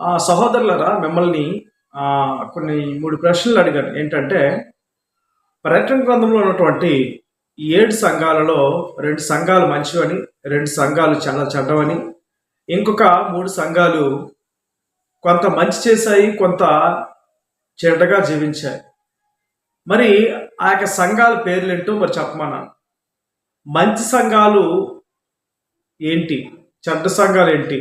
ఆ, సహోదరులరా మిమ్మల్ని కొన్ని మూడు ప్రశ్నలు అడిగాను. ఏంటంటే పర్యటన గ్రంథంలో ఉన్నటువంటి ఏడు సంఘాలలో రెండు సంఘాలు మంచివని రెండు సంఘాలు చాలా చెడ్డవని ఇంకొక మూడు సంఘాలు కొంత మంచి చేశాయి కొంత చెడ్డగా జీవించాయి. మరి ఆ యొక్క సంఘాల పేర్లు ఏంటో మరి చెప్పమన్నా. మంచి సంఘాలు ఏంటి? చెడ్డ సంఘాలు ఏంటి?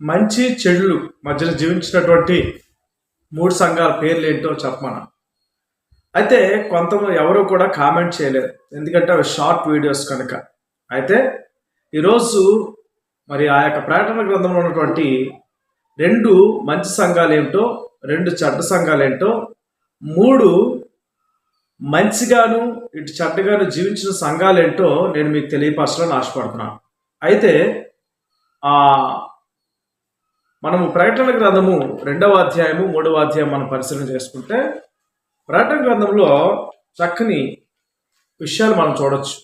మంచి చెడులు మధ్యలో జీవించినటువంటి మూడు సంఘాల పేర్లు ఏంటో చెప్పమన్నా అయితే కొంత ఎవరు కూడా కామెంట్ చేయలేదు. ఎందుకంటే అవి షార్ట్ వీడియోస్ కనుక. అయితే ఈరోజు మరి ఆ యొక్క ప్రకటన గ్రంథంలో ఉన్నటువంటి రెండు మంచి సంఘాలు ఏమిటో రెండు చెడ్డ సంఘాలు ఏంటో మూడు మంచిగాను ఇటు చెడ్డగాను జీవించిన సంఘాలు ఏంటో నేను మీకు తెలియపరచాలని ఆశపడుతున్నాను. అయితే ఆ మనము ప్రకటన గ్రంథము రెండవ అధ్యాయము మూడవ అధ్యాయం మనం పరిశీలన చేసుకుంటే ప్రకటన గ్రంథంలో చక్కని విషయాలు మనం చూడొచ్చు.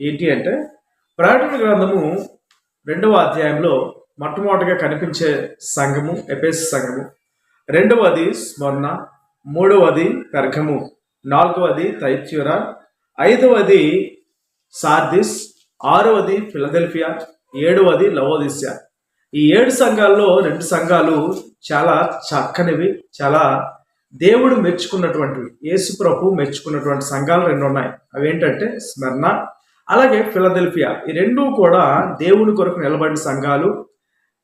ఏంటి అంటే ప్రకటన గ్రంథము రెండవ అధ్యాయంలో మొట్టమొదటిగా కనిపించే సంఘము ఎపేస్ సంఘము. రెండవది స్మరణ మూడవది పెర్గము నాలుగవది తైత్యుర ఐదవది సార్దిస్ ఆరవది ఫిలదెల్ఫియా ఏడవది లవోదిస్యా. ఈ ఏడు సంఘాల్లో రెండు సంఘాలు చాలా చక్కనివి చాలా దేవుడు మెచ్చుకున్నటువంటివి. యేసు ప్రభు మెచ్చుకున్నటువంటి సంఘాలు రెండు ఉన్నాయి. అవి ఏంటంటే స్మరణ అలాగే ఫిలదెల్ఫియా. ఈ రెండూ కూడా దేవుని కొరకు నిలబడిన సంఘాలు.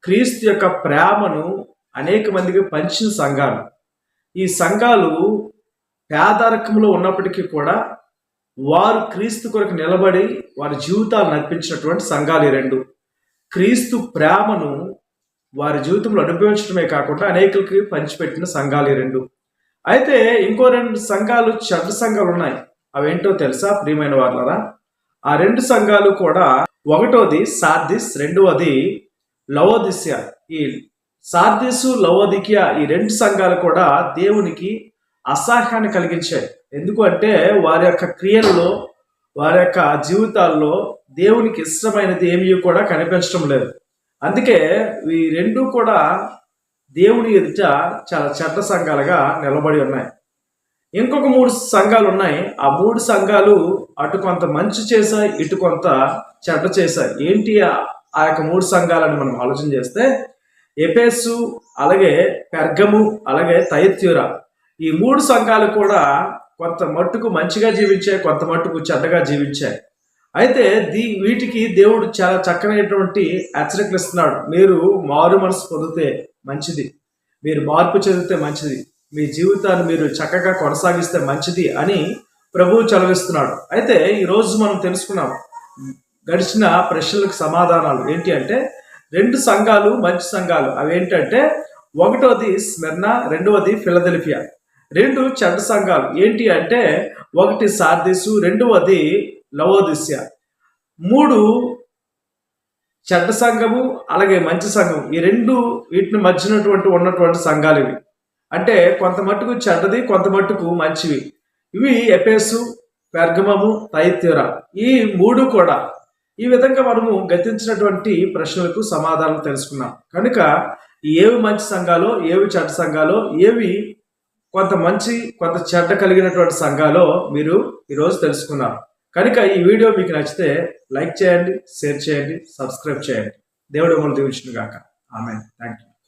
క్రీస్తు యొక్క ప్రేమను అనేక మందికి పంచిన సంఘాలు. ఈ సంఘాలు పేదరికంలో ఉన్నప్పటికీ కూడా వారు క్రీస్తు కొరకు నిలబడి వారి జీవితాలు నడిపించినటువంటి సంఘాలు ఈ రెండు. క్రీస్తు ప్రేమను వారి జీవితంలో అనుభవించడమే కాకుండా అనేకులకి పంచిపెట్టిన సంఘాలు రెండు. అయితే ఇంకో రెండు సంఘాలు చెడ్డ సంఘాలు ఉన్నాయి. అవేంటో తెలుసా ప్రియమైన వాళ్ళరా ఆ రెండు సంఘాలు కూడా ఒకటోది సార్దిస్ రెండవది లవోదిస్య. ఈ సార్దిసు లవోదికియా ఈ రెండు సంఘాలు కూడా దేవునికి అసహ్యాన్ని కలిగించాయి. ఎందుకు అంటే వారి యొక్క క్రియల్లో వారి యొక్క జీవితాల్లో దేవునికి ఇష్టమైనది ఏమీ కూడా కనిపించడం లేదు. అందుకే ఈ రెండు కూడా దేవుని ఎదుట చాలా చెడ్డ సంఘాలుగా నిలబడి ఉన్నాయి. ఇంకొక మూడు సంఘాలు ఉన్నాయి. ఆ మూడు సంఘాలు అటు కొంత మంచి చేశాయి ఇటు కొంత చెడ్డ చేశాయి. ఏంటి ఆ యొక్క మూడు సంఘాలని మనం ఆలోచన చేస్తే ఎపేసు అలాగే పెర్గము అలాగే తైత్యుర ఈ మూడు సంఘాలు కూడా కొంత మట్టుకు మంచిగా జీవించాయి కొంత మట్టుకు చెడ్డగా జీవించాయి అయితే దీ వీటికి దేవుడు చాలా చక్కనైనటువంటి హెచ్చరికలు ఇస్తున్నాడు మీరు మారు మనసు పొందితే మంచిది. మీరు మార్పు చెందితే మంచిది. మీ జీవితాన్ని మీరు చక్కగా కొనసాగిస్తే మంచిది అని ప్రభువు చలవిస్తున్నాడు. అయితే ఈరోజు మనం తెలుసుకున్నాం గడిచిన ప్రశ్నలకు సమాధానాలు ఏంటి అంటే రెండు సంఘాలు మంచి సంఘాలు. అవి ఏంటంటే ఒకటోది స్మెర్నా రెండవది ఫిలదెల్ఫియా. రెండు చెడ్డ సంఘాలు. ఏంటి అంటే ఒకటి సార్దిసు రెండవది లవోదిస్య. మూడు చెడ్డ సంఘము అలాగే మంచి సంఘం ఈ రెండు వీటిని మధ్యనటువంటి ఉన్నటువంటి సంఘాలు ఇవి. అంటే కొంత మట్టుకు చెడ్డది కొంత మట్టుకు మంచివి. ఇవి ఎపేసు పెర్గమము తైత్యుర. ఈ మూడు కూడా ఈ విధంగా మనము గతించినటువంటి ప్రశ్నలకు సమాధానం తెలుసుకున్నాం. కనుక ఏవి మంచి సంఘాలో ఏవి చెడ్డ సంఘాలో ఏవి కొంత మంచి కొంత చెడ్డ కలిగినటువంటి సంఘాలో మీరు ఈరోజు తెలుసుకున్నారు. కనుక ఈ వీడియో మీకు నచ్చితే లైక్ చేయండి షేర్ చేయండి సబ్స్క్రైబ్ చేయండి. దేవుడు మనం దీవించిన గాక ఆమె థ్యాంక్ యూ